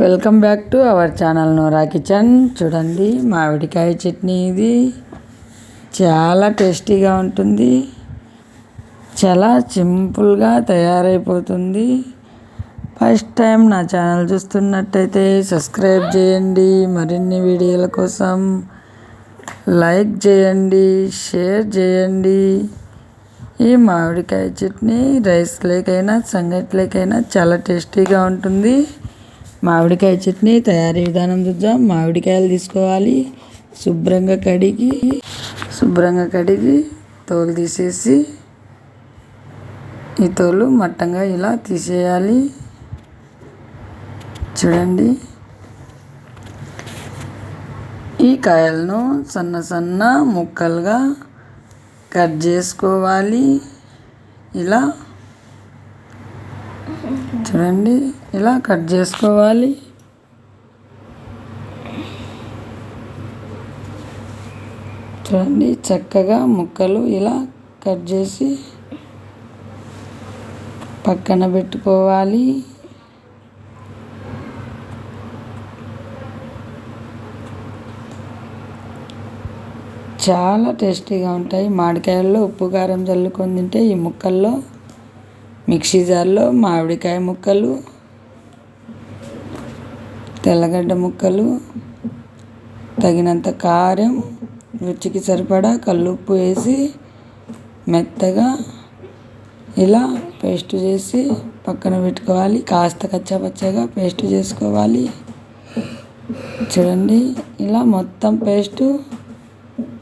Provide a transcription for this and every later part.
Welcome back to our channel Nora kitchen చూడండి మామిడికాయ చట్నీ ఇది. చాలా టేస్టీగా ఉంటుంది. చాలా సింపుల్గా తయారైపోతుంది. ఫస్ట్ టైం నా ఛానల్ చూస్తున్నట్టయితే సబ్స్క్రైబ్ చేయండి. మరిన్ని వీడియోల కోసం లైక్ చేయండి షేర్ చేయండి. ఈ మామిడికాయ చట్నీ రైస్ లేకైనా సంగట్లేకైనా చాలా టేస్టీగా ఉంటుంది. మామిడికాయ చట్నీ తయారీ విధానం చూద్దాం. మామిడికాయలు తీసుకోవాలి. శుభ్రంగా కడిగి శుభ్రంగా కడిగి తోలు తీసేసి ఈ తోలు మట్టంగా ఇలా తీసేయాలి. చూడండి. ఈ కాయలను సన్న సన్న ముక్కలుగా కట్ చేసుకోవాలి. ఇలా చూడండి ఇలా కట్ చేసుకోవాలి. చూడండి చక్కగా ముక్కలు ఇలా కట్ చేసి పక్కన పెట్టుకోవాలి. చాలా టేస్టీగా ఉంటాయి. మామిడికాయల్లో ఉప్పు కారం చల్లుకొని తింటే ఈ ముక్కల్లో మిక్సీ జార్లో మామిడికాయ ముక్కలు తెల్లగడ్డ ముక్కలు తగినంత కారం రుచికి సరిపడా కల్లుప్పు వేసి మెత్తగా ఇలా పేస్ట్ చేసి పక్కన పెట్టుకోవాలి. కాస్త కచ్చాపచ్చగా పేస్ట్ చేసుకోవాలి. చూడండి ఇలా మొత్తం పేస్టు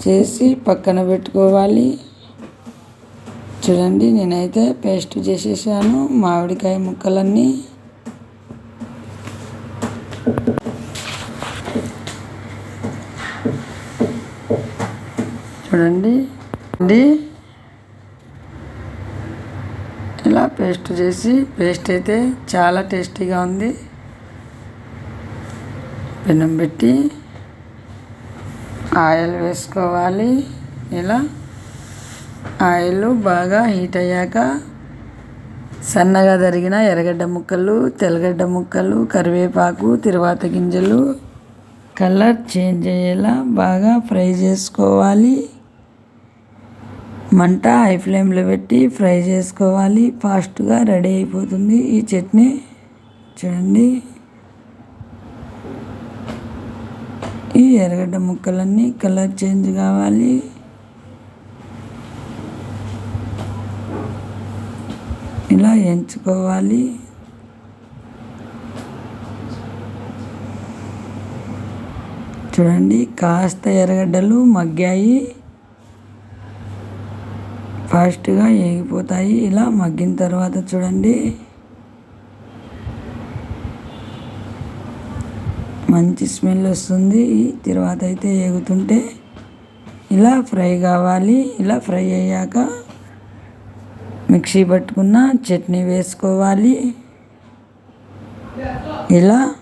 చేసి పక్కన పెట్టుకోవాలి. చూడండి నేనైతే పేస్ట్ చేసేసాను మామిడికాయ ముక్కలన్నీ. చూడండి అండి. ఇలా పేస్ట్ చేసి పేస్ట్ అయితే చాలా టేస్టీగా ఉంది. పెనం పెట్టి ఆయిల్ వేసుకోవాలి ఇలా. ఆయిల్ బాగా హీట్ అయ్యాక సన్నగా తరిగిన ఎర్రగడ్డ ముక్కలు తెల్లగడ్డ ముక్కలు కరివేపాకు తిరువాత గింజలు కలర్ చేంజ్ అయ్యేలా బాగా ఫ్రై చేసుకోవాలి. మంట హై ఫ్లేమ్లో పెట్టి ఫ్రై చేసుకోవాలి. ఫాస్ట్గా రెడీ అయిపోతుంది ఈ చట్నీ. చూడండి. ఈ ఎర్రగడ్డ ముక్కలన్నీ కలర్ చేంజ్ కావాలి. ఇలా ఎంచుకోవాలి? చూడండి కాస్త ఎర్రగడ్డలు మగ్గాయి. ఫాస్ట్గా ఏగిపోతాయి. ఇలా మగ్గిన తర్వాత చూడండి. మంచి స్మెల్ వస్తుంది. తర్వాత అయితే ఏగుతుంటే ఇలా ఫ్రై కావాలి. ఇలా ఫ్రై అయ్యాక మిక్సీ పట్టుకున్న చట్నీ వేసుకోవాలి. ఇలా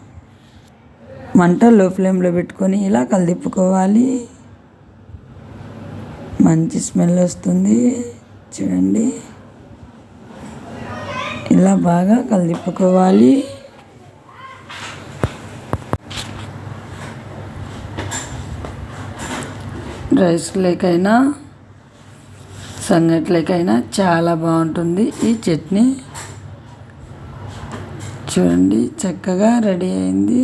మంట లో ఫ్లేమ్లో పెట్టుకొని ఇలా కలిదిప్పుకోవాలి. మంచి స్మెల్ వస్తుంది. చూడండి. ఇలా బాగా కలిదిప్పుకోవాలి. రైస్ లేకైనా సంగట్లకైనా చాలా బాగుంటుంది. ఈ చట్నీ చూడండి చక్కగా రెడీ అయింది.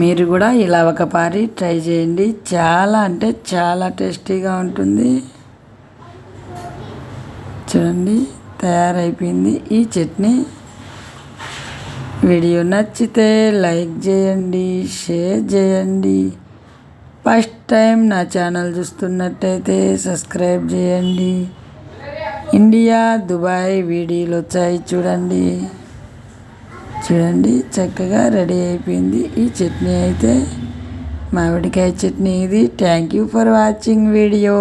మీరు కూడా ఇలా ఒక పారి ట్రై చేయండి. చాలా అంటే చాలా టేస్టీగా ఉంటుంది. చూడండి తయారైపోయింది. ఈ చట్నీ వీడియో నచ్చితే లైక్ చేయండి షేర్ చేయండి. ఫస్ట్ టైం నా ఛానల్ చూస్తున్నట్టయితే సబ్స్క్రైబ్ చేయండి. ఇండియా దుబాయ్ వీడియోలు వచ్చాయి చూడండి. చూడండి చక్కగా రెడీ అయిపోయింది. ఈ చట్నీ అయితే మామిడికాయ చట్నీ ఇది. Thank you for watching video